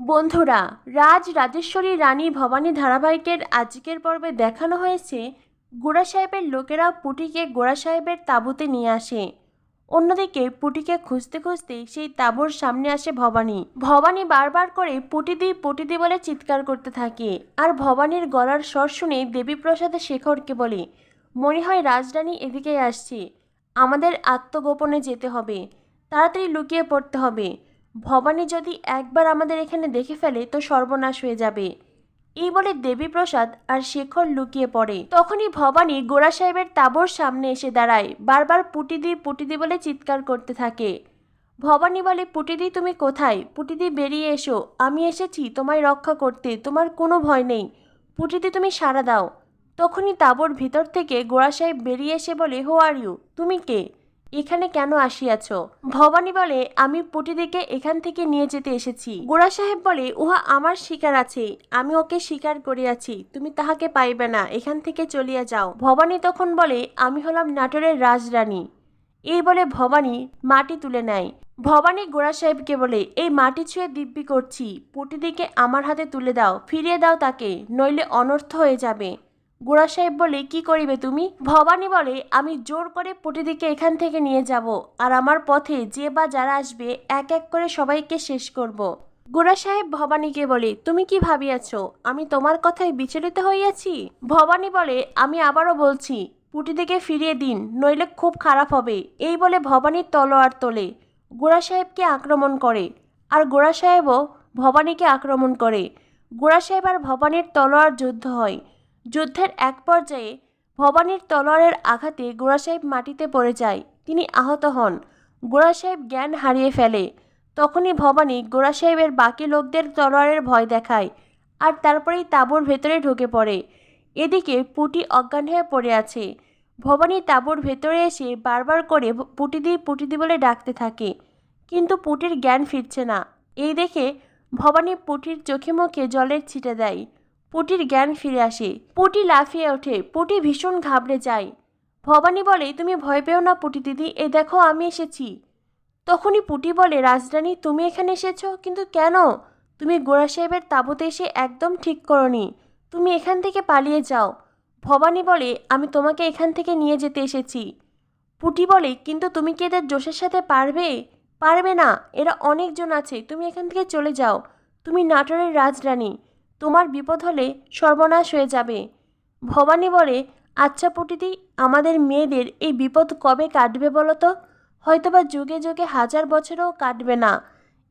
বন্ধুরা, রাজ রাজেশ্বরী রানী ভবানী ধারাবাহিকের আজকের পর্বে দেখানো হয়েছে গোড়া সাহেবের লোকেরা পুটিকে গোড়া সাহেবের তাঁবুতে নিয়ে আসে। অন্যদিকে পুটিকে খুঁজতে খুঁজতে সেই তাঁবুর সামনে আসে ভবানী। ভবানী বারবার করে পুটিদি পুটিদি বলে চিৎকার করতে থাকে আর ভবানীর গলার স্বর শুনে দেবীপ্রসাদে শেখরকে বলে, মনে হয় রাজরানী এদিকে আসছে। আমাদের আত্মগোপনে যেতে হবে। তাড়াতাড়ি লুকিয়ে পড়তে হবে। ভবানী যদি একবার আমাদের এখানে দেখে ফেলে, তো সর্বনাশ হয়ে যাবে। এই বলে দেবীপ্রসাদ আর শেখর লুকিয়ে পড়ে। তখনই ভবানী গোড়া সাহেবের তাবর সামনে এসে দাঁড়ায়, বারবার পুটিদি পুটিদি বলে চিৎকার করতে থাকে। ভবানী বলে, পুটিদি, তুমি কোথায়? পুটিদি, বেরিয়ে এসো। আমি এসেছি, তোমায় রক্ষা করতে। তোমার কোনো ভয় নেই। পুটিদি, তুমি সাড়া দাও। তখনই তাবর ভিতর থেকে গোড়া সাহেব বেরিয়ে এসে বলে, হো আর ইউ, তুমি কে? এখানে কেন আসিয়াছ? ভবানী বলে, আমি পুটিদিকে এখান থেকে নিয়ে যেতে এসেছি। গোড়া সাহেব বলে, উহা আমার শিকার আছে, আমি ওকে শিকার করিয়াছি, তুমি তাহাকে পাইবে না, এখান থেকে চলিয়া যাও। ভবানী তখন বলে, আমি হলাম নাটোরের রাজরানী। এই বলে ভবানী মাটি তুলে নেয়। ভবানী গোড়া সাহেবকে বলে, এই মাটি ছুঁয়ে দিব্যি করছি পুটিদিকে আমার হাতে তুলে দাও, ফিরিয়ে দাও তাকে, নইলে অনর্থ হয়ে যাবে। গোড়া সাহেব বলে, কি করিবে তুমি? ভবানী বলে, আমি জোর করে পটিদিকে এখান থেকে নিয়ে যাব আর আমার পথে যে বা যারা আসবে, এক এক করে সবাইকে শেষ করব। গোড়া সাহেব ভবানীকে বলে, তুমি কি ভাবিয়াছ? আমি তোমার কথায় বিচলিত হইয়াছি? ভবানী বলে, আমি আবারও বলছি, পুটিদিকে ফিরিয়ে দিন, নইলে খুব খারাপ হবে। এই বলে ভবানীর তলোয়ার তোলে। গোড়া সাহেবকে আক্রমণ করে আর গোড়া সাহেবও ভবানীকে আক্রমণ করে। গোড়া সাহেব আর ভবানীর তলোয়ার যুদ্ধ হয়। যুদ্ধের এক পর্যায়ে ভবানীর তলোয়ারের আঘাতে গোড়া সাহেব মাটিতে পড়ে যায়। তিনি আহত হন। গোড়া সাহেব জ্ঞান হারিয়ে ফেলে। তখনই ভবানী গোড়া সাহেবের বাকি লোকদের তলোয়ারের ভয় দেখায় আর তারপরেই তাঁবুর ভেতরে ঢুকে পড়ে। এদিকে পুটি অজ্ঞান হয়ে পড়ে আছে। ভবানী তাঁবুর ভেতরে এসে বারবার করে পুটিদি পুটিদি বলে ডাকতে থাকে। কিন্তু পুটির জ্ঞান ফিরছে না। এই দেখে ভবানী পুটির চোখে মুখে জলের ছিটে দেয়। পুটির জ্ঞান ফিরে আসে। পুটি লাফিয়ে ওঠে। পুটি ভীষণ ঘাবড়ে যায়। ভবানী বলে, তুমি ভয় পেও না পুটি দিদি, এ দেখো আমি এসেছি। তখনই পুটি বলে, রাজরানী, তুমি এখানে এসেছ? কিন্তু কেন? তুমি গোড়া সাহেবের তাঁবুতে এসে একদম ঠিক করনি। তুমি এখান থেকে পালিয়ে যাও। ভবানী বলে, আমি তোমাকে এখান থেকে নিয়ে যেতে এসেছি। পুটি বলে, কিন্তু তুমি কি এদের জোশের সাথে পারবে? পারবে না। এরা অনেকজন আছে। তুমি এখান থেকে চলে যাও। তুমি নাটোরের রাজরানী। তোমার বিপদ হলে সর্বনাশ হয়ে যাবে। ভবানী বলে আচ্ছা পুটিদি, আমাদের মেয়েদের এই বিপদ কবে কাটবে বলো তো হয়তোবা যুগে যুগে হাজার বছরেও কাটবে না।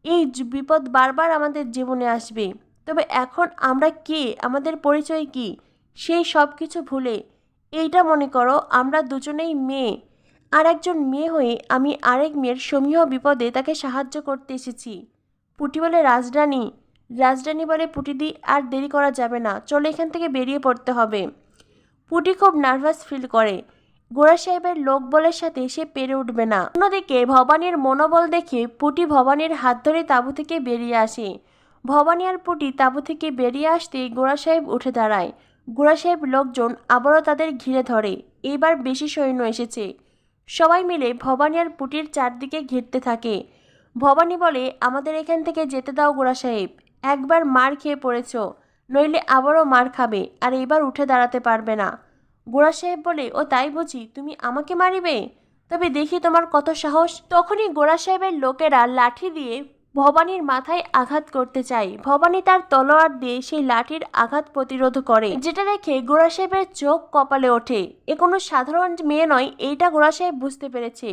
এই বিপদ বারবার আমাদের জীবনে আসবে। তবে এখন আমরা কে? আমাদের পরিচয় কি? সেই সব কিছু ভুলে। এইটা মনে করো, আমরা দুজনেই মেয়ে। আর একজন মেয়ে হয়ে আমি আরেক মেয়ের সমীহ বিপদে তাকে সাহায্য করতে এসেছি। পুটি বলে, রাজরানী রাজরানী বলে পুটিদি আর দেরি করা যাবে না। চলো এখান থেকে বেরিয়ে পড়তে হবে। পুটি খুব নার্ভাস ফিল করে। গোড়া সাহেবের লোকবলের সাথে সে পেরে উঠবে না। অন্যদিকে ভবানীর মনোবল দেখে পুটি ভবানীর হাত ধরে তাঁবু থেকে বেরিয়ে আসে। ভবানী আর পুটি তাঁবু থেকে বেরিয়ে আসতে গোড়া সাহেব উঠে দাঁড়ায়। গোড়া সাহেব লোকজন আবারও তাদের ঘিরে ধরে। এইবার বেশি সৈন্য এসেছে। সবাই মিলে ভবানী আর পুটির চারদিকে ঘিরতে থাকে। ভবানী বলে, আমাদের এখান থেকে যেতে দাও গোড়া সাহেব। একবার মার খেয়ে পড়েছ, নইলে আবারও মার খাবে, আর এবার উঠে দাঁড়াতে পারবে না। গোড়া সাহেব বলে, ও তাই বুঝি, তুমি আমাকে মারিবে? তবে দেখি তোমার কত সাহস। তখনই গোড়া সাহেবের লোকেরা লাঠি দিয়ে ভবানীর মাথায় আঘাত করতে চায়। ভবানী তার তলোয়ার দিয়ে সেই লাঠির আঘাত প্রতিরোধ করে, যেটা দেখে গোড়া সাহেবের চোখ কপালে ওঠে। এ কোনো সাধারণ মেয়ে নয়, এইটা গোড়া সাহেব বুঝতে পেরেছে।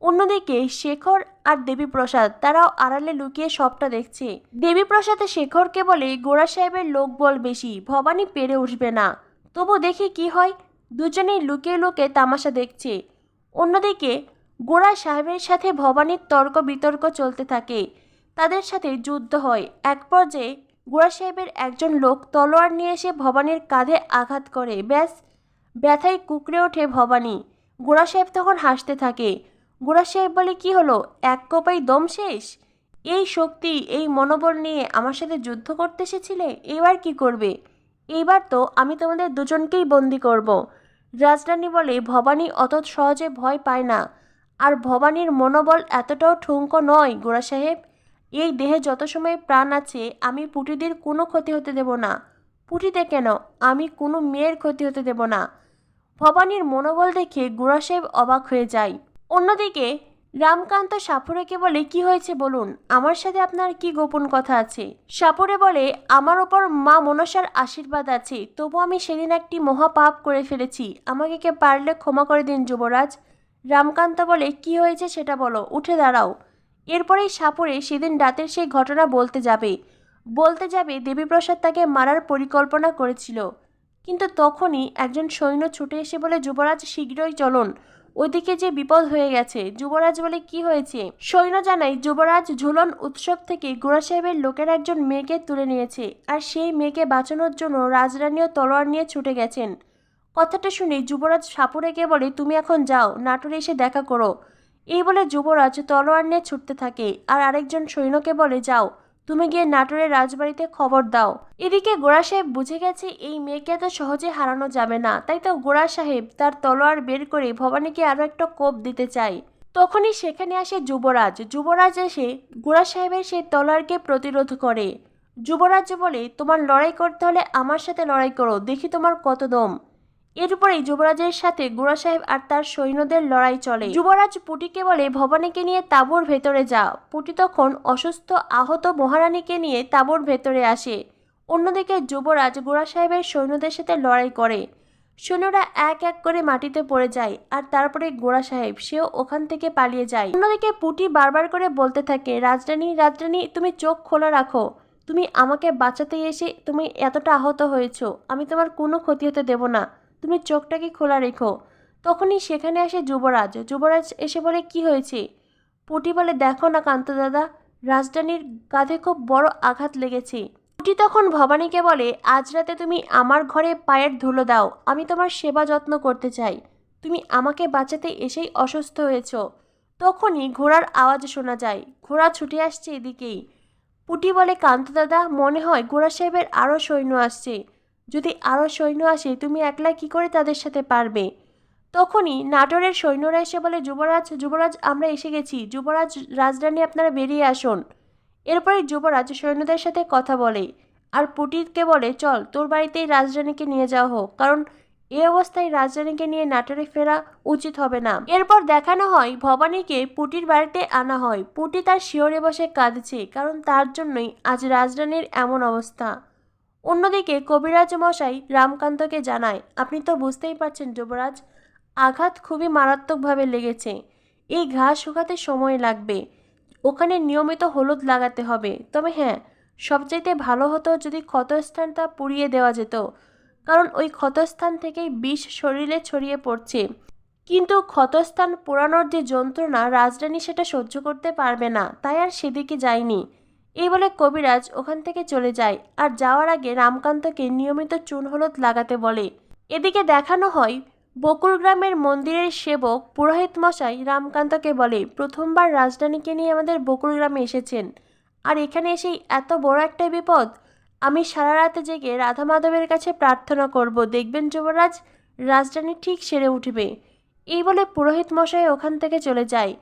অন্যদিকে শেখর আর দেবীপ্রসাদ, তারাও আড়ালে লুকিয়ে সবটা দেখছে। দেবীপ্রসাদে শেখরকে বলে গোড়া সাহেবের লোকবল বেশি, ভবানী পেরে উঠবে না। তবু দেখি কি হয়, দুজনেই লুকিয়ে লুকিয়ে তামাশা দেখছে। অন্যদিকে গোড়া সাহেবের সাথে ভবানীর তর্ক বিতর্ক চলতে থাকে। তাদের সাথে যুদ্ধ হয়। এক পর্যায়ে গোড়া সাহেবের একজন লোক তলোয়ার নিয়ে এসে ভবানীর কাঁধে আঘাত করে। ব্যাস, ব্যথায় কুকড়ে ওঠে ভবানী। গোড়া সাহেব তখন হাসতে থাকে। গোড়া সাহেব বলে, কি হলো? এক কোপাই দম শেষ? এই শক্তি, এই মনোবল নিয়ে আমার সাথে যুদ্ধ করতে এসেছিলে? এবার কি করবে? এইবার তো আমি তোমাদের দুজনকেই বন্দি করব। রাজরানী বলে, ভবানী অত সহজে ভয় পায় না। আর ভবানীর মনোবল এতটাও ঠুঙ্কো নয় গোড়া সাহেব। এই দেহে যত সময় প্রাণ আছে, আমি পুটিদের কোনো ক্ষতি হতে দেব না। পুটিতে কেন? আমি কোনো মেয়ের ক্ষতি হতে দেব না। ভবানীর মনোবল দেখে গোড়া সাহেব অবাক হয়ে যায়। অন্যদিকে, রামকান্ত সাপুরেকে বলে, কি হয়েছে বলুন? আমার সাথে আপনার কি গোপন কথা আছে? সাপুরে বলে, আমার ওপর মা মনসার আশীর্বাদ আছে। তবু আমি সেদিন একটি মহাপাপ করে ফেলেছি। আমাকে কে পারলে ক্ষমা করে দিন, যুবরাজ? রামকান্ত বলে, কি হয়েছে সেটা বলো, উঠে দাঁড়াও। এরপরেই সাপুরে সেদিন রাতের সেই ঘটনা বলতে যাবে। বলতে যাবে, দেবীপ্রসাদ তাকে মারার পরিকল্পনা করেছিল। কিন্তু তখনই একজন সৈন্য ছুটে এসে বলে, যুবরাজ, শীঘ্রই চলুন। ওইদিকে যে বিপদ হয়ে গেছে, যুবরাজ বলে কি হয়েছে? সৈন্য জানাই যুবরাজ ঝুলন উৎসব থেকে গোড়া সাহেবের লোকের একজন মেয়েকে তুলে নিয়েছে আর সেই মেয়েকে বাঁচানোর জন্য রাজরানীও তলোয়ার নিয়ে ছুটে গেছেন। কথাটা শুনে যুবরাজ সাপুরেকে বলে, তুমি এখন যাও, নাটোরে এসে দেখা করো। এই বলে যুবরাজ তলোয়ার নিয়ে ছুটতে থাকে আর আরেকজন সৈন্যকে বলে, যাও। তুমি গিয়ে নাটোরের রাজবাড়িতে খবর দাও। এদিকে গোড়া সাহেব বুঝে গেছে এই মেয়েকে এত সহজে হারানো যাবে না। তাই তো গোড়া সাহেব তার তলোয়ার বের করে ভবানীকে আরও একটা কোপ দিতে চায় তখনই সেখানে আসে যুবরাজ। যুবরাজ এসে গোড়া সাহেবের সেই তলোয়ারকে প্রতিরোধ করে। যুবরাজ বলে, তোমার লড়াই করতে হলে আমার সাথে লড়াই করো। দেখি তোমার কত দম। এরপরেই যুবরাজের সাথে গোড়া সাহেব আর তার সৈন্যদের লড়াই চলে। যুবরাজ পুটিকে বলে, ভবানীকে নিয়ে তাঁবুর ভেতরে যাও। পুটি তখন অসুস্থ আহত মহারানীকে নিয়ে তাঁবুর ভেতরে আসে। অন্যদিকে যুবরাজ গোড়া সাহেবের সৈন্যদের সাথে লড়াই করে। সৈন্যরা এক এক করে মাটিতে পড়ে যায় আর তারপরে গোড়া সাহেব, সেও ওখান থেকে পালিয়ে যায়। অন্যদিকে পুটি বারবার করে বলতে থাকে, রাজরানী রাজরানী, তুমি চোখ খোলা রাখো। তুমি আমাকে বাঁচাতে এসে তুমি এতটা আহত হয়েছো। আমি তোমার কোনো ক্ষতি হতে দেব না। তুমি চোখটাকে খোলা রেখো। তখনই সেখানে আসে যুবরাজ। যুবরাজ এসে বলে, কি হয়েছে? পুটি বলে, দেখো না কান্ত দাদা, রাজধানীর কাঁধে খুব বড় আঘাত লেগেছে। পুটি তখন ভবানীকে বলে, আজ রাতে তুমি আমার ঘরে পায়ের ধুলো দাও। আমি তোমার সেবা যত্ন করতে চাই। তুমি আমাকে বাঁচাতে এসেই অসুস্থ হয়েছ। তখনই ঘোড়ার আওয়াজ শোনা যায়। ঘোড়া ছুটে আসছে এদিকেই। পুটি বলে, কান্ত দাদা, মনে হয় গোড়া সাহেবের আরও সৈন্য আসছে। যদি আরও সৈন্য আসে, তুমি একলা কি করে তাদের সাথে পারবে? তখনই নাটোরের সৈন্যরা এসে বলে, যুবরাজ যুবরাজ, আমরা এসে গেছি। যুবরাজ, রাজরানী, আপনারা বেরিয়ে আসুন। এরপরে যুবরাজ সৈন্যদের সাথে কথা বলে আর পুটিরকে বলে, চল, তোর বাড়িতেই রাজরানীকে নিয়ে যাওয়া হোক, কারণ এই অবস্থায় রাজরানীকে নিয়ে নাটোরে ফেরা উচিত হবে না। এরপর দেখানো হয়, ভবানীকে পুটির বাড়িতে আনা হয়। পুটি তার শিওরে বসে কাঁদছে, কারণ তার জন্যই আজ রাজরানীর এমন অবস্থা। অন্যদিকে কবিরাজ মশাই রামকান্তকে জানায়, আপনি তো বুঝতেই পারছেন যুবরাজ, আঘাত খুবই মারাত্মকভাবে লেগেছে। এই ঘা শুকাতে সময় লাগবে। ওখানে নিয়মিত হলুদ লাগাতে হবে। তবে হ্যাঁ সবচাইতে ভালো হতো যদি ক্ষতস্থানটা পুড়িয়ে দেওয়া যেত। কারণ ওই ক্ষতস্থান থেকেই বিষ শরীরে ছড়িয়ে পড়ছে। কিন্তু ক্ষতস্থান পোড়ানোর যে যন্ত্রণা, রাজরানী সেটা সহ্য করতে পারবে না। তাই আর সেদিকে যায়নি। এই বলে কবিরাজ ওখান থেকে চলে যায়। আর যাওয়ার আগে রামকান্তকে নিয়মিত চুন হলুদ লাগাতে বলে। এদিকে দেখানো হয়, বকুল গ্রামের মন্দিরের সেবক পুরোহিত মশাই রামকান্তকে বলে, প্রথমবার রাজধানীকে নিয়ে আমাদের বকুল গ্রামে এসেছেন। আর এখানে এসেই এত বড় একটা বিপদ। আমি সারা রাতে জেগে রাধা মাধবের কাছে প্রার্থনা করব, দেখবেন যুবরাজ, রাজধানী ঠিক সেরে উঠবে। এই বলে পুরোহিত মশাই ওখান থেকে চলে যায়।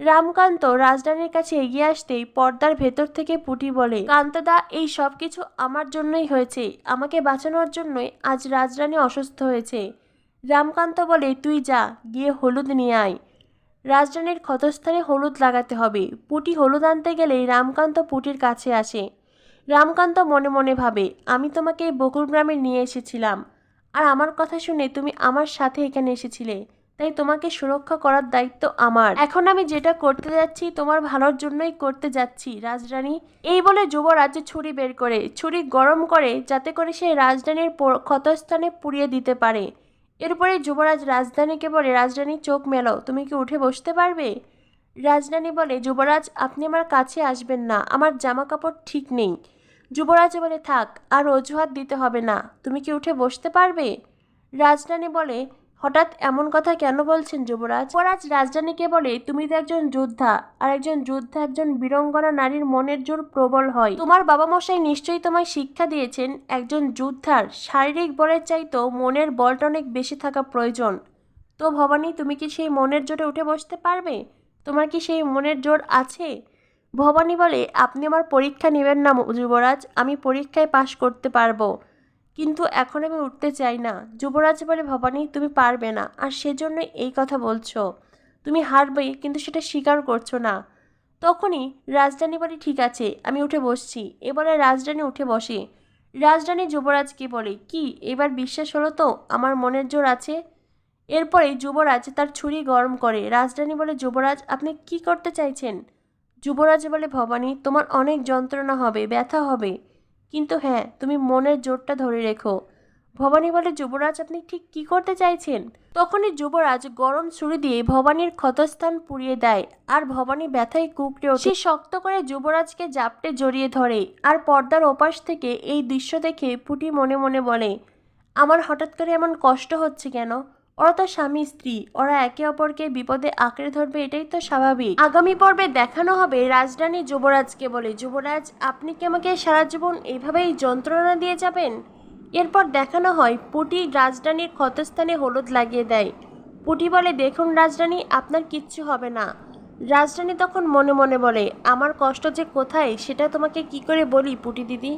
রামকান্ত রাজধানীর কাছে এগিয়ে আসতেই পর্দার ভেতর থেকে পুটি বলে, কান্তদা, এই সব কিছু আমার জন্যই হয়েছে। আমাকে বাঁচানোর জন্যই আজ রাজরানী অসুস্থ হয়েছে রামকান্ত বলে, তুই যা, গিয়ে হলুদ নিয়ে আয়। রাজরানীর ক্ষতস্থানে হলুদ লাগাতে হবে পুটি হলুদ আনতে গেলেই রামকান্ত পুটির কাছে আসে। রামকান্ত মনে মনে ভাবে, আমি তোমাকে বকুল গ্রামে নিয়ে এসেছিলাম। আর আমার কথা শুনে তুমি আমার সাথে এখানে এসেছিলে। তাই তোমাকে সুরক্ষা করার দায়িত্ব আমার। এখন আমি যেটা করতে যাচ্ছি, তোমার ভালোর জন্যই করতে যাচ্ছি, রাজরানী। এই বলে যুবরাজ ছুরি বের করে, ছুরি গরম করে, যাতে করে সে রাজধানীর ক্ষতস্থানে পুড়িয়ে দিতে পারে। এরপরে যুবরাজ রাজধানীকে বলে, রাজরানী, চোখ মেলো, তুমি কি উঠে বসতে পারবে? রাজরানী বলে, যুবরাজ, আপনি আমার কাছে আসবেন না, আমার জামা কাপড় ঠিক নেই। যুবরাজ বলে, থাক, আর অজুহাত দিতে হবে না, তুমি কি উঠে বসতে পারবে? রাজরানী বলে হঠাৎ এমন কথা কেন বলছেন যুবরাজ? যুবরাজ রাজধানীকে বলে তুমি তো একজন যোদ্ধা, আর একজন যোদ্ধা একজন বীরঙ্গনা নারীর মনের জোর প্রবল হয়। তোমার বাবা মশাই নিশ্চয়ই তোমায় শিক্ষা দিয়েছেন, একজন যোদ্ধার শারীরিক বলের চাইতেও মনের বলটা অনেক বেশি থাকা প্রয়োজন। তো ভবানী, তুমি কি সেই মনের জোরে উঠে বসতে পারবে? তোমার কি সেই মনের জোর আছে? ভবানী বলে, আপনি আমার পরীক্ষা নেবেন না যুবরাজ, আমি পরীক্ষায় পাশ করতে পারব। কিন্তু এখন আমি উঠতে চাই না। যুবরাজ বলে, ভবানী, তুমি পারবে না। আর সেজন্য এই কথা বলছো। তুমি হারবে, কিন্তু সেটা স্বীকার করছ না। তখনই রাজধানী বলে, ঠিক আছে, আমি উঠে বসছি। এবারে রাজধানী উঠে বসে। রাজধানী যুবরাজকে বলে? কি, এবার বিশ্বাস হলো তো? আমার মনের জোর আছে? এরপরে যুবরাজ তার ছুরি গরম করে। রাজধানী বলে, যুবরাজ, আপনি কি করতে চাইছেন? যুবরাজ বলে, ভবানী, তোমার অনেক যন্ত্রণা হবে, ব্যথা হবে। কিন্তু হ্যাঁ তুমি মনের জোরটা ধরে রেখো। ভবানী বলে, যুবরাজ, আপনি ঠিক কি করতে চাইছেন? তখনই যুবরাজ গরম ছুরি দিয়ে ভবানীর ক্ষতস্থান পুড়িয়ে দেয় আর ভবানী ব্যথায় কুকড়ে ওঠে। সে শক্ত করে যুবরাজকে জাপটে জড়িয়ে ধরে আর পর্দার ওপাশ থেকে এই দৃশ্য দেখে পুটি মনে মনে বলে, আমার হঠাৎ করে এমন কষ্ট হচ্ছে কেন? ওরা তো স্বামী, স্ত্রী। ওরা একে অপরকে বিপদে আঁকড়ে ধরবে, এটাই তো স্বাভাবিক। আগামী পর্বে দেখানো হবে রাজধানী যুবরাজকে বলে। যুবরাজ, আপনি কি আমাকে সারা জীবন এইভাবেই যন্ত্রণা দিয়ে যাবেন? এরপর দেখানো হয়, পুটি রাজধানীর ক্ষতস্থানে হলুদ লাগিয়ে দেয়। পুটি বলে, দেখুন রাজধানী, আপনার কিচ্ছু হবে না। রাজধানী তখন মনে মনে বলে, আমার কষ্ট যে কোথায়, সেটা তোমাকে কি করে বলি পুটি দিদি?